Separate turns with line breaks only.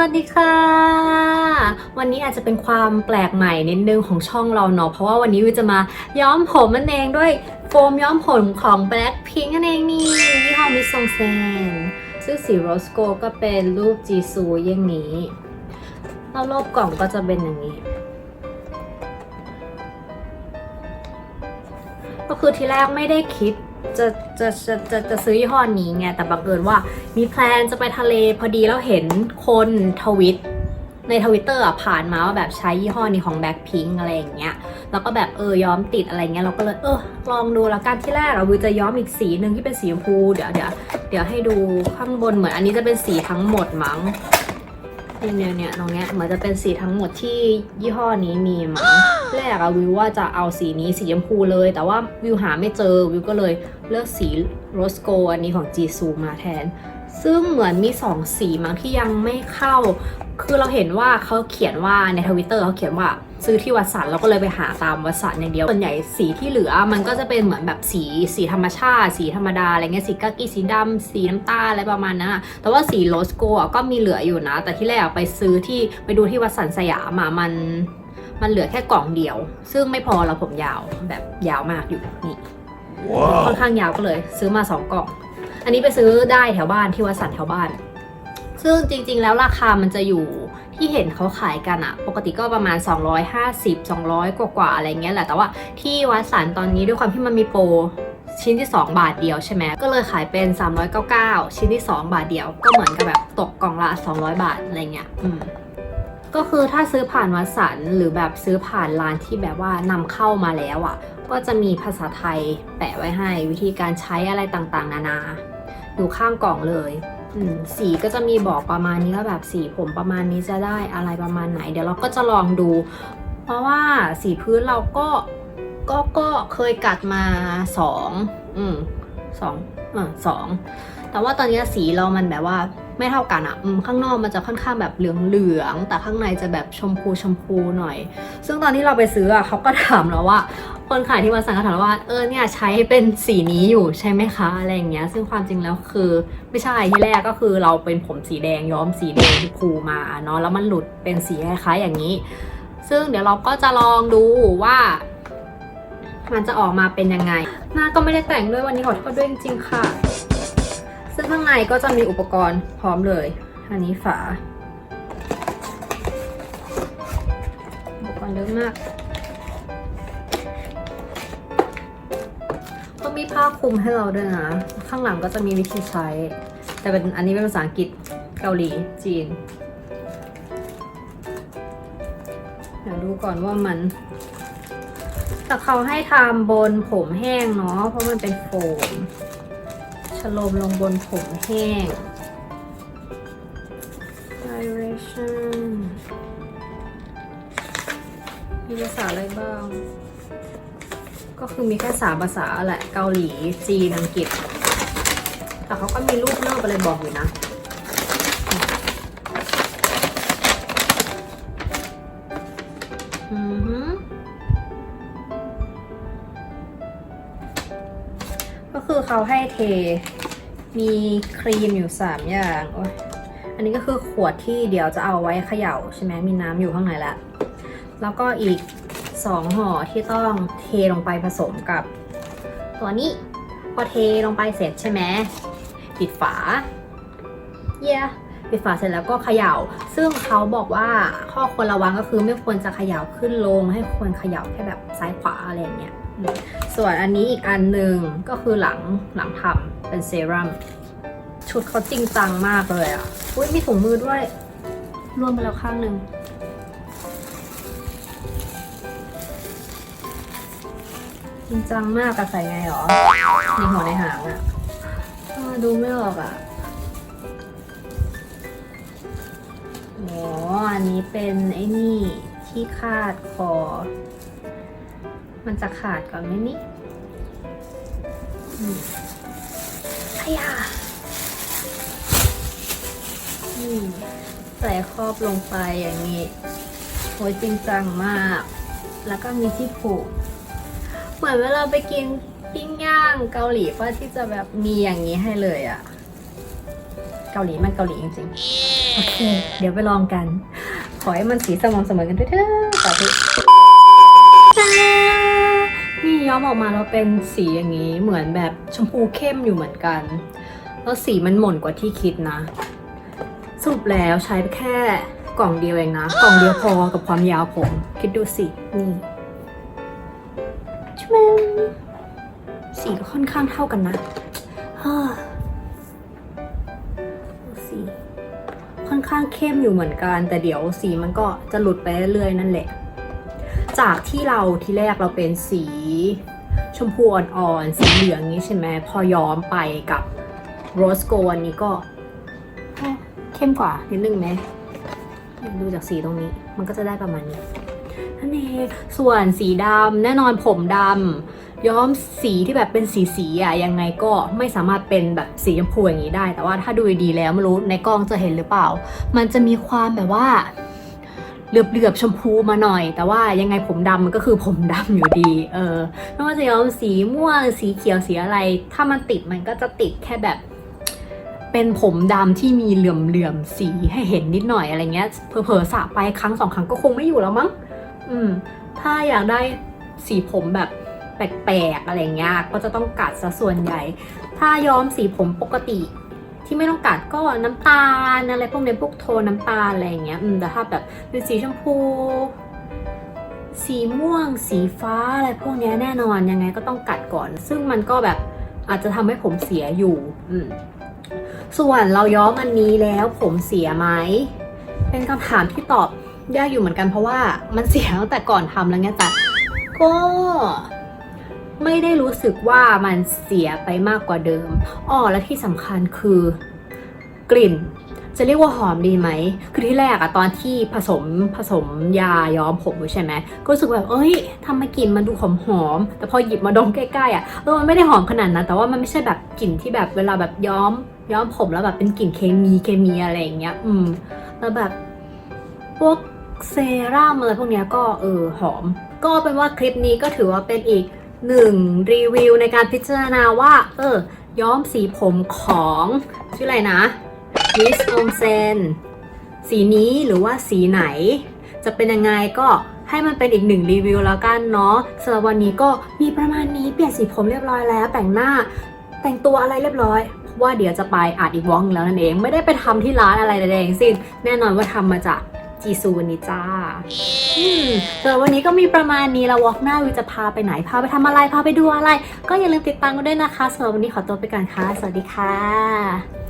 วัสดีค่ะ วันนี้อาจจะเป็นความแปลกใหม่นิดนึงของช่องเราเนาะเพราะว่าวันนี้วิวจะมาย้อมผมมันเองด้วยโฟมย้อมผมของ Blackpink นั่นเองนี่ยี่ห้อมิซองเซนซึ่งสีโรสโกก็เป็นรูปจีซูอย่างนี้แล้วรอบกล่องก็จะเป็นอย่างนี้ ก็คือทีแรกไม่ได้คิด จะจะจะจะจะซื้อยี่ห้อนี้ไงแต่บังเอิญว่ามีแพลนจะไปทะเลพอดีแล้วเห็นคนทวิตในทวิตเตอร์ผ่านมาว่าแบบใช้ยี่ห้อนี้ของแบ็คพิงอะไรอย่างเงี้ย แล้วก็แบบเออย้อมติดอะไรเงี้ยเราก็เลยเออลองดูแล้วกันที่แรกเราวิวจะย้อมอีกสีหนึ่งที่เป็นสีชมพูเดี๋ยวเดี๋ยวเดี๋ยวให้ดูข้างบนเหมือนอันนี้จะเป็นสีทั้งหมดมั้ง เนี่ยเนี่ยเนี่ยตรงเนี้ยเหมือนจะเป็นสีทั้งหมดที่ยี่ห้อนี้มีมั้งแรกอะวิวว่าจะเอาสีนี้สีชมพูเลย แต่ว่าวิวหาไม่เจอวิวก็เลยเลือกสีโรสโกอันนี้ของจีซูมาแทน ซึ่งเหมือนมีสองสีมั้งที่ยังไม่เข้า คือเราเห็นว่าเขาเขียนว่าในทวิตเตอร์เขาเขียนว่าซื้อที่วัดสันเราก็เลยไปหาตามวัดสันอย่างเดียวส่วนใหญ่สีที่เหลือมันก็จะเป็นเหมือนแบบสีสีธรรมชาติ สีธรรมดาอะไรเงี้ยสีกากีสีดำสีน้ำตาลอะไรประมาณนั้นอะแต่ว่าสีโรสโกอะก็มีเหลืออยู่นะ แต่ที่แรกไปซื้อที่ไปดูที่วัดสันสยามอะมันมันเหลือแค่กล่องเดียว ซึ่งไม่พอเราผมยาวแบบยาวมากอยู่นี่ค่อนข้างยาวก็เลย ซื้อมาสองกล่อง อันนี้ไปซื้อได้แถวบ้านที่วัดสันแถวบ้าน ซึ่งจริงๆแล้วราคามันจะอยู่ที่เห็นเขาขายกันอะปกติก็ประมาณ 250 200 กว่าๆอะไรเงี้ยแหละแต่ว่าที่วัดสันตอนนี้ด้วยความที่มันมีโปรชิ้นที่ 2 บาทเดียวใช่ไหมก็เลยขายเป็น 399 ชิ้นที่ 2 บาทเดียว ก็เหมือนกับแบบตกกล่องละ 200 บาทอะไรเงี้ยอืมก็คือถ้าซื้อผ่านวัดสันหรือแบบซื้อผ่านร้านที่แบบว่านำเข้ามาแล้วอะ่ะ ก็จะมีภาษาไทยแปะไว้ให้วิธีการใช้อะไรต่างๆ นานา อยู่ข้างกล่องเลยสีก็จะมีบอกประมาณนี้ว่าแบบสีผมประมาณนี้จะได้อะไรประมาณไหน เดี๋ยวเราก็จะลองดู เพราะว่าสีพื้นเราก็ก็ก็เคยกัดมาสองอืมสองอ่าสองแต่ว่าตอนนี้สีเรามันแบบว่า ไม่เท่ากันอะ่ะข้างนอกมันจะค่อนข้างแบบเหลืองๆแต่ข้างในจะแบบชมพูชมพูหน่อย ซึ่งตอนที่เราไปซื้ออะเขาก็ถามเราว่าคนขายที่มาสั่งก็ถามว่าเออเนี่ยใช้เป็นสีนี้อยู่ใช่ไหมคะอะไรอย่างเงี้ย ซึ่งความจริงแล้วคือไม่ใช่ที่แรกก็คือเราเป็นผมสีแดงย้อมสีแดงที่พูมาเนาะแล้วมันหลุดเป็นสีคล้ายๆอย่างนี้ ซึ่งเดี๋ยวเราก็จะลองดูว่า มันจะออกมาเป็นยังไง หน้าก็ไม่ได้แต่งด้วยวันนี้ขอโทษด้วยจริงๆค่ะ ซึ่งข้างในก็จะมีอุปกรณ์พร้อมเลย อันนี้ฝา อุปกรณ์เยอะมากก็มีผ้าคลุมให้เราด้วยนะ ข้างหลังก็จะมีวิธีใช้ แต่เป็นอันนี้เป็นภาษาอังกฤษเกาหลีจีนเดี๋ยวดูก่อนว่ามัน แต่เขาให้ทำบนผมแห้งเนาะเพราะมันเป็นโฟม ฉโลมลงบนผมแห้ง direction มีภาษาอะไรบ้าง ก็คือมีแค่สามภาษาแหละ เกาหลี จีน อังกฤษ แต่เขาก็มีรูปเลิกอะไรบอกอยู่นะ คือเขาให้เท มีครีมอยู่ 3 อย่าง อันนี้ก็คือขวดที่เดี๋ยวจะเอาไว้เขย่าใช่ไหมมีน้ำอยู่ข้างในแล้วแล้วก็อีก 2ห่อที่ต้องเทลงไปผสมกับ ตัวนี้ พอเทลงไปเสร็จใช่ไหมปิดฝา เย้ปิดฝาเสร็จแล้วก็เขย่า ซึ่งเขาบอกว่าข้อควรระวังก็คือไม่ควรจะเขย่าขึ้นลง ให้ควรเขย่าแค่แบบซ้ายขวาอะไรอย่างเงี้ย ส่วนอันนี้อีกอันหนึ่งก็คือหลังหลังทำเป็นเซรั่มชุดเขาจริงจังมากเลยอะอุ้ยมีถุงมือด้วยร่วมไปแล้วข้างหนึ่งจริงจังมากอะใส่ไงหรอในหัวในหางอะเออดูไม่ออกอะอ๋ออันนี้เป็นไอ้นี่ที่คาดคอ มันจะขาดก่อนไหมนี่อืมพยาอืมใส่ครอบลงไปอย่างนี้โอ้ยจริงจังมาก แล้วก็มีที่ผูก เหมือนเวลาไปกินปิ้งย่างเกาหลีป่ะที่จะแบบมีอย่างนี้ให้เลยอะ่ะเกาหลีมันเกาหลีจริงๆ โอเค เดี๋ยวไปลองกัน ขอให้มันสีสม่ำเสมอกันด้วยเถอะสาธุจ้า นี่ย้อมออกมาแล้วเป็นสีอย่างนี้เหมือนแบบชมพูเข้มอยู่เหมือนกัน แล้วสีมันหม่นกว่าที่คิดนะ สรุปแล้วใช้แค่กล่องเดียวเองนะ กล่องเดียวพอกับความยาวผม คิดดูสิ นี่ชมสีก็ค่อนข้างเท่ากันนะฮ่าสีค่อนข้างเข้มอยู่เหมือนกัน แต่เดี๋ยวสีมันก็จะหลุดไปเรื่อยๆนั่นแหละ จากที่เราที่แรกเราเป็นสีชมพูอ่อนๆ สีเหลืองนี้ใช่ไหม พอย้อมไปกับโรสโกอันนี้ก็เข้มกว่านิดนึงไหม ดูจากสีตรงนี้ มันก็จะได้ประมาณนี้นั่นเองส่วนสีดำแน่นอนผมดำย้อมสีที่แบบเป็นสีสีๆอะยังไงก็ไม่สามารถเป็นแบบสีชมพูอย่างนี้ได้ แต่ว่าถ้าดูดีแล้วไม่รู้ในกล้องจะเห็นหรือเปล่า มันจะมีความแบบว่า เหลือบๆชมพูมาหน่อย แต่ว่ายังไงผมดำมันก็คือผมดำอยู่ดี เออไม่ว่าจะย้อมสีม่วงสีเขียวสีอะไร ถ้ามันติดมันก็จะติดแค่แบบ เป็นผมดำที่มีเหลื่อมๆสีให้เห็นนิดหน่อยอะไรเงี้ยเผลอๆสระไปครั้งสองครั้งก็คงไม่อยู่แล้วมั้งอืม ถ้าอยากได้สีผมแบบแปลกๆอะไรเงี้ยก็จะต้องกัดซะส่วนใหญ่ ถ้าย้อมสีผมปกติ ที่ไม่ต้องกัดก็น้ำตาลอะไรพวกนี้พวกโทนน้ำตาลอะไรอย่างเงี้ยอืมแต่ถ้าแบบเป็นสีชมพู สีม่วง สีฟ้าอะไรพวกนี้แน่นอนยังไงก็ต้องกัดก่อน ซึ่งมันก็แบบอาจจะทำให้ผมเสียอยู่อืมส่วนเราย้อมอันนี้แล้วผมเสียไหมเป็นคำถามที่ตอบยากอยู่เหมือนกันเพราะว่ามันเสียตั้งแต่ก่อนทำแล้วไงแต่ก็ ไม่ได้รู้สึกว่ามันเสียไปมากกว่าเดิมอ้อและที่สำคัญคือกลิ่น จะเรียกว่าหอมดีไหม คือที่แรกอะตอนที่ผสมผสมยาย้อมผมใช่ไหมก็รู้สึกแบบเอ้ยทำไมกลิ่นมันดูหอมหอม แต่พอหยิบมาดมใกล้ๆอะเออมันไม่ได้หอมขนาดนั้น แต่ว่ามันไม่ใช่แบบกลิ่นที่แบบเวลาแบบย้อมย้อมผมแล้วแบบเป็นกลิ่นเคมีเคมีอะไรอย่างเงี้ย อืมแล้วแบบพวกเซรั่มอะไรพวกเนี้ยก็เออหอม ก็เป็นว่าคลิปนี้ก็ถือว่าเป็นอีก หนึ่งรีวิวในการพิจารณาว่า เออ ย้อมสีผมของชื่ออะไรนะมิสโอมเซนสีนี้หรือว่าสีไหน จะเป็นยังไงก็ให้มันเป็นอีกหนึ่งรีวิวแล้วกันเนาะสำหรับวันนี้ก็มีประมาณนี้เปลี่ยนสีผมเรียบร้อยแล้ว แต่งหน้าแต่งตัวอะไรเรียบร้อยเพราะว่าเดี๋ยวจะไปอาดอีกวองแล้วนั่นเอง ไม่ได้ไปทำที่ร้านอะไรใดๆทั้งสิ้น แน่นอนว่าทำมาจาก จีซูวันนี้จ้าอืมสำหรับวันนี้ก็มีประมาณนี้แล้ววอล์กหน้าวิวจะพาไปไหน พาไปทำอะไร พาไปดูอะไร ก็อย่าลืมติดตามกันด้วยนะคะสำหรับวันนี้ขอตัวไปก่อนค่ะ สวัสดีค่ะ